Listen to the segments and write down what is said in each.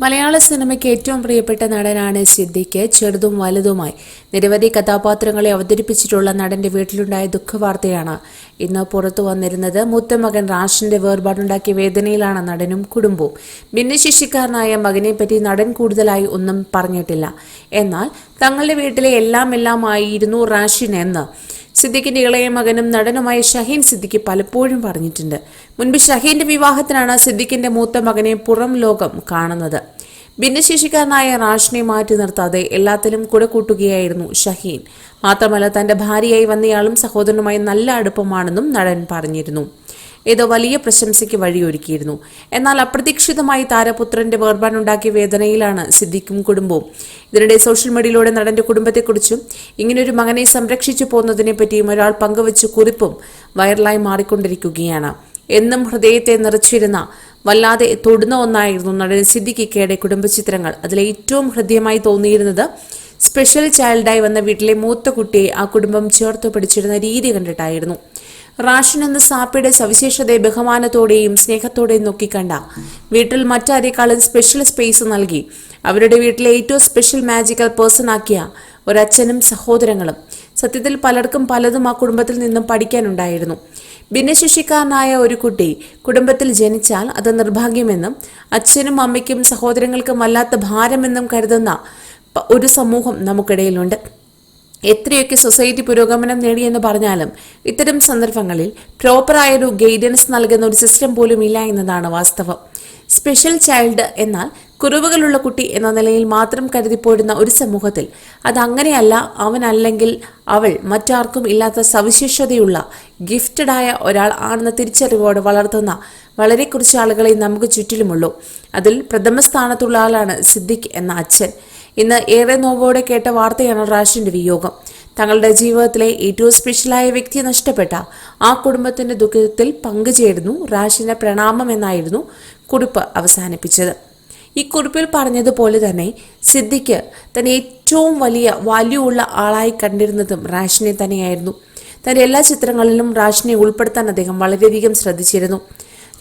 മലയാള സിനിമയ്ക്ക് ഏറ്റവും പ്രിയപ്പെട്ട നടനാണ് സിദ്ദിഖ്. ചെറുതും വലുതുമായി നിരവധി കഥാപാത്രങ്ങളെ അവതരിപ്പിച്ചിട്ടുള്ള നടന്റെ വീട്ടിലുണ്ടായ ദുഃഖവാർത്തയാണ്. ഇന്ന് പുറത്തു വന്നിരുന്നത് മുത്തമകൻ റാഷിന്റെ വേർപാടുണ്ടാക്കിയ വേദനയിലാണ് നടനും കുടുംബവും. ഭിന്നശേഷിക്കാരനായ മകനെപ്പറ്റി നടൻ കൂടുതലായി ഒന്നും പറഞ്ഞിട്ടില്ല. എന്നാൽ തങ്ങളുടെ വീട്ടിലെ എല്ലാം എല്ലാമായിരുന്നു റാഷിൻ എന്ന് സിദ്ദിഖിന്റെ ഇളയ മകനും നടനുമായ ഷഹീൻ സിദ്ദിഖി പലപ്പോഴും പറഞ്ഞിട്ടുണ്ട്. മുൻപ് ഷഹീന്റെ വിവാഹത്തിനാണ് സിദ്ദിഖിന്റെ മൂത്ത മകനെ പുറം ലോകം കാണുന്നത്. ഭിന്നശേഷിക്കാരനായ റാഷിനെ മാറ്റി നിർത്താതെ എല്ലാത്തിലും കൂടെ കൂട്ടുകയായിരുന്നു ഷഹീൻ. മാത്രമല്ല തന്റെ ഭാര്യയായി വന്നയാളും സഹോദരനുമായി നല്ല അടുപ്പമാണെന്നും നടൻ പറഞ്ഞിരുന്നു. ഇത് വലിയ പ്രശംസയ്ക്ക് വഴിയൊരുക്കിയിരുന്നു. എന്നാൽ അപ്രതീക്ഷിതമായി താരപുത്രന്റെ വേർപാടുണ്ടാക്കിയ വേദനയിലാണ് സിദ്ദിഖും കുടുംബവും. ഇതിനിടെ സോഷ്യൽ മീഡിയയിലൂടെ നടന്റെ കുടുംബത്തെക്കുറിച്ചും ഇങ്ങനൊരു മകനെ സംരക്ഷിച്ചു പോകുന്നതിനെ പറ്റിയും ഒരാൾ പങ്കുവച്ച കുറിപ്പും വൈറലായി മാറിക്കൊണ്ടിരിക്കുകയാണ്. എന്നും ഹൃദയത്തെ നിറച്ചിരുന്ന വല്ലാതെ തൊടുന്ന ഒന്നായിരുന്നു നടൻ സിദ്ദിഖിക്കയുടെ അതിലെ ഏറ്റവും ഹൃദ്യമായി തോന്നിയിരുന്നത് സ്പെഷ്യൽ ചൈൽഡായി വന്ന വീട്ടിലെ മൂത്ത കുട്ടിയെ ആ കുടുംബം ചേർത്ത് പിടിച്ചിരുന്ന രീതി കണ്ടിട്ടായിരുന്നു. റാഷൻ എന്ന സാപ്പയുടെ സവിശേഷതയെ ബഹുമാനത്തോടെയും സ്നേഹത്തോടെയും നോക്കിക്കണ്ട. വീട്ടിൽ മറ്റാരേക്കാളും സ്പെഷ്യൽ സ്പേസ് നൽകി. അവരുടെ വീട്ടിലെ ഏറ്റവും സ്പെഷ്യൽ മാജിക്കൽ പേഴ്സൺ ആക്കിയ ഒരച്ഛനും സഹോദരങ്ങളും. സത്യത്തിൽ പലർക്കും പലതും ആ കുടുംബത്തിൽ നിന്നും പഠിക്കാനുണ്ടായിരുന്നു. ഭിന്നശേഷിക്കാരനായ ഒരു കുട്ടി കുടുംബത്തിൽ ജനിച്ചാൽ അത് നിർഭാഗ്യമെന്നും അച്ഛനും അമ്മയ്ക്കും സഹോദരങ്ങൾക്കും വല്ലാത്ത ഭാരമെന്നും കരുതുന്ന ഒരു സമൂഹം നമുക്കിടയിലുണ്ട്. എത്രയൊക്കെ സൊസൈറ്റി പുരോഗമനം നേടിയെന്ന് പറഞ്ഞാലും ഇത്തരം സന്ദർഭങ്ങളിൽ പ്രോപ്പറായ ഒരു ഗൈഡൻസ് നൽകുന്ന ഒരു സിസ്റ്റം പോലും ഇല്ല എന്നതാണ് വാസ്തവം. സ്പെഷ്യൽ ചൈൽഡ് എന്നാൽ കുറവുകളുള്ള കുട്ടി എന്ന നിലയിൽ മാത്രം കരുതിപ്പോരുന്ന ഒരു സമൂഹത്തിൽ അതങ്ങനെയല്ല അല്ലെങ്കിൽ അവൾ മറ്റാർക്കും ഇല്ലാത്ത സവിശേഷതയുള്ള ഗിഫ്റ്റഡായ ഒരാൾ ആണെന്ന തിരിച്ചറിവോട് വളർത്തുന്ന വളരെ കുറച്ച് ആളുകളെ നമുക്ക് ചുറ്റിലുമുള്ളൂ. അതിൽ പ്രഥമ സ്ഥാനത്തുള്ള ആളാണ് സിദ്ദിഖ് എന്ന അച്ഛൻ. ഇന്ന് ഏറെ നോവോടെ കേട്ട വാർത്തയാണ് റാഷിന്റെ വിയോഗം. തങ്ങളുടെ ജീവിതത്തിലെ ഏറ്റവും സ്പെഷ്യലായ വ്യക്തിയെ നഷ്ടപ്പെട്ട ആ കുടുംബത്തിന്റെ ദുഃഖത്തിൽ പങ്കുചേരുന്നു റാഷിന്റെ പ്രണാമം എന്നായിരുന്നു കുറിപ്പ് അവസാനിപ്പിച്ചത്. ഈ കുറിപ്പിൽ പറഞ്ഞതുപോലെ തന്നെ സിദ്ദിഖ് തന്നെ ഏറ്റവും വലിയ വാല്യൂ ഉള്ള ആളായി കണ്ടിരുന്നതും റാഷിനെ തന്നെയായിരുന്നു. തന്റെ എല്ലാ ചിത്രങ്ങളിലും റാഷിനെ ഉൾപ്പെടുത്താൻ അദ്ദേഹം വളരെയധികം ശ്രദ്ധിച്ചിരുന്നു.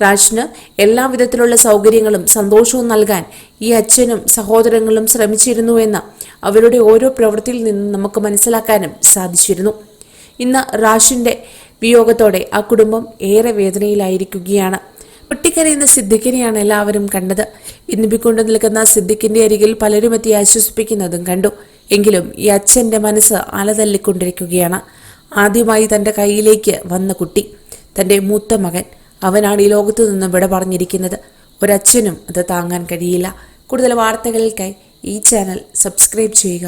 റാഷിന് എല്ലാവിധത്തിലുള്ള സൗകര്യങ്ങളും സന്തോഷവും നൽകാൻ ഈ അച്ഛനും സഹോദരങ്ങളും ശ്രമിച്ചിരുന്നുവെന്ന് അവരുടെ ഓരോ പ്രവൃത്തിയിൽ നിന്നും നമുക്ക് മനസ്സിലാക്കാനും സാധിച്ചിരുന്നു. ഇന്ന് റാഷിന്റെ വിയോഗത്തോടെ ആ കുടുംബം ഏറെ വേദനയിലായിരിക്കുകയാണ്. പൊട്ടിക്കരയുന്ന സിദ്ദിഖിനെയാണ് എല്ലാവരും കണ്ടത്. വിന്നിപ്പിക്കൊണ്ട് നിൽക്കുന്ന സിദ്ദിഖിന്റെ അരികിൽ പലരും എത്തി ആശ്വസിപ്പിക്കുന്നതും കണ്ടു. എങ്കിലും ഈ അച്ഛന്റെ മനസ്സ് അലതല്ലിക്കൊണ്ടിരിക്കുകയാണ്. ആദ്യമായി തന്റെ കയ്യിലേക്ക് വന്ന കുട്ടി തന്റെ മൂത്ത മകൻ അവനാണ് ഈ ലോകത്തു നിന്നും വിട പറഞ്ഞിരിക്കുന്നത്. ഒരച്ഛനും അത് താങ്ങാൻ കഴിയില്ല. കൂടുതൽ വാർത്തകൾക്കായി ഈ ചാനൽ സബ്സ്ക്രൈബ് ചെയ്യുക.